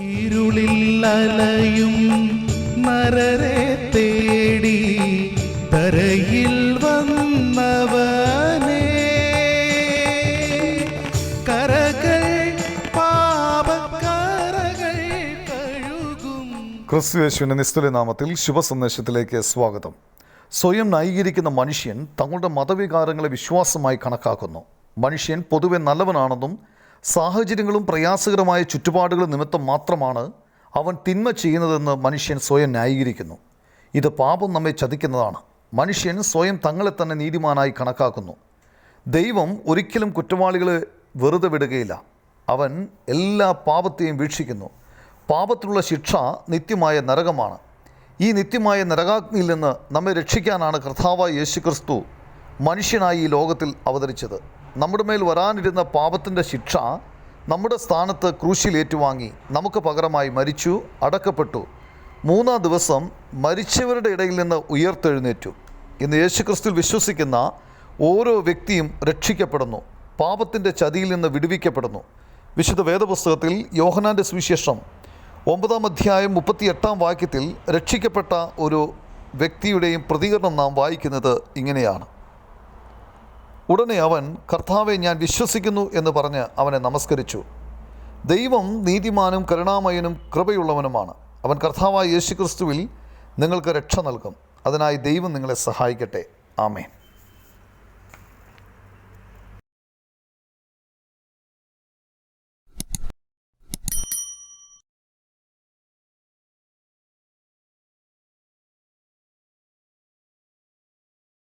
ഇരുളിൽ അലയും നരരെ തേടി തരയിൽ വന്നവനേ. കരകൾ പാപക്കരകൾ കഴുകും. ക്രിസ്തു യേശുവിന്റെ നിസ്തുല നാമത്തിൽ ശുഭസന്ദേശത്തിലേക്ക് സ്വാഗതം. സ്വയം ന്യായീകരിക്കുന്ന മനുഷ്യൻ തങ്ങളുടെ മതവികാരങ്ങളെ വിശ്വാസമായി കണക്കാക്കുന്നു. മനുഷ്യൻ പൊതുവെ നല്ലവനാണെന്നും സാഹചര്യങ്ങളും പ്രയാസകരമായ ചുറ്റുപാടുകളും നിമിത്തം മാത്രമാണ് അവൻ തിന്മ ചെയ്യുന്നതെന്ന് മനുഷ്യൻ സ്വയം ന്യായീകരിക്കുന്നു. ഇത് പാപം നമ്മെ ചതിക്കുന്നതാണ്. മനുഷ്യൻ സ്വയം തങ്ങളെ തന്നെ നീതിമാനായി കണക്കാക്കുന്നു. ദൈവം ഒരിക്കലും കുറ്റവാളികളെ വെറുതെ വിടുകയില്ല. അവൻ എല്ലാ പാപത്തെയും വീക്ഷിക്കുന്നു. പാപത്തിനുള്ള ശിക്ഷ നിത്യമായ നരകമാണ്. ഈ നിത്യമായ നരകാഗ്നിയിൽ നിന്ന് നമ്മെ രക്ഷിക്കാനാണ് കർത്താവായ യേശുക്രിസ്തു മനുഷ്യനായി ഈ ലോകത്തിൽ അവതരിച്ചത്. നമ്മുടെ മേൽ വരാനിരുന്ന പാപത്തിന്റെ ശിക്ഷ നമ്മുടെ സ്ഥാനത്ത് ക്രൂശിൽ ഏറ്റുവാങ്ങി നമുക്ക് പകരമായി മരിച്ചു അടക്കപ്പെട്ടു. മൂന്നാം ദിവസം മരിച്ചവരുടെ ഇടയിൽ നിന്ന് ഉയർത്തെഴുന്നേറ്റു. ഇന്ന് യേശുക്രിസ്തുവിൽ വിശ്വസിക്കുന്ന ഓരോ വ്യക്തിയും രക്ഷിക്കപ്പെടുന്നു. പാപത്തിന്റെ ചതിയിൽ നിന്ന് വിടുവിക്കപ്പെടുന്നു. വിശുദ്ധ വേദപുസ്തകത്തിൽ യോഹനാന്റെ സുവിശേഷം ഒമ്പതാം അധ്യായം മുപ്പത്തി എട്ടാം വാക്യത്തിൽ രക്ഷിക്കപ്പെട്ട ഒരു വ്യക്തിയുടെയും പ്രതികരണം നാം വായിക്കുന്നത് ഇങ്ങനെയാണ്. ഉടനെ അവൻ കർത്താവെ ഞാൻ വിശ്വസിക്കുന്നു എന്ന് പറഞ്ഞ് അവനെ നമസ്കരിച്ചു. ദൈവം നീതിമാനും കരുണാമയനും കൃപയുള്ളവനുമാണ്. അവൻ കർത്താവായ യേശുക്രിസ്തുവിൽ നിങ്ങൾക്ക് രക്ഷ നൽകും. അതിനായി ദൈവം നിങ്ങളെ സഹായിക്കട്ടെ. ആമേൻ.